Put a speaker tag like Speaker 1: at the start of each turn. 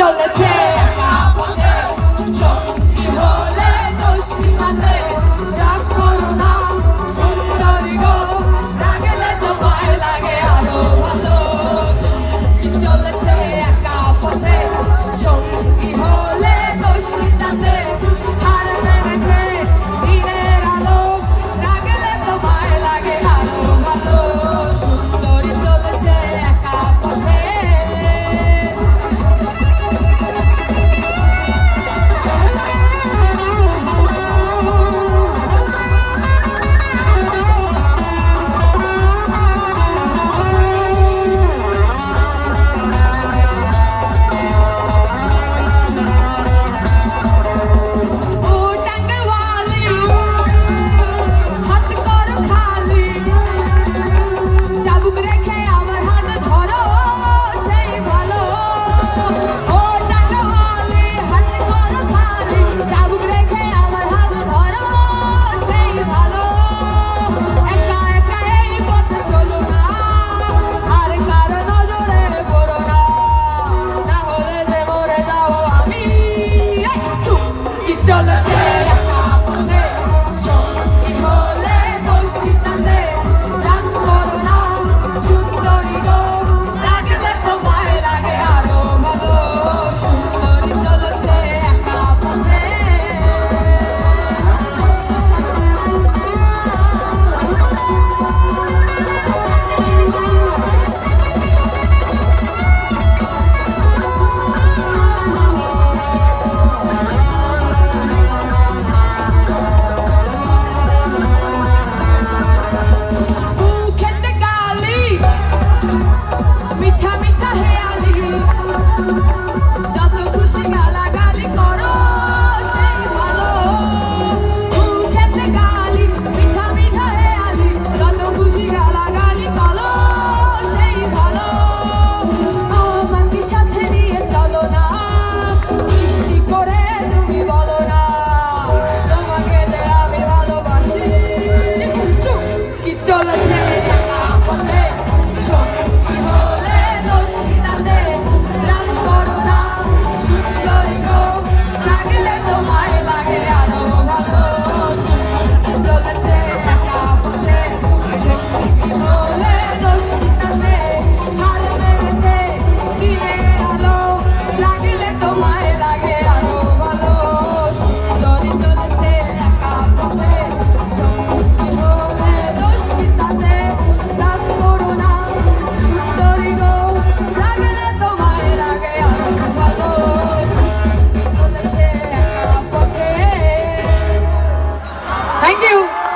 Speaker 1: Don't let it. Yeah. মিঠা মিঠা হে আলি। যত খুশি গালা গালি করো, সেই ভালো। খেতে গালি, মিঠা মিঠা হে আলি। যত খুশি গালা গালি করো, সেই ভালো। আমাকে সাথে নিয়ে চলো না। মিষ্টি করে তুমি বলো না। তোমাকে যে আমি ভালোবাসি। কি চলেছে?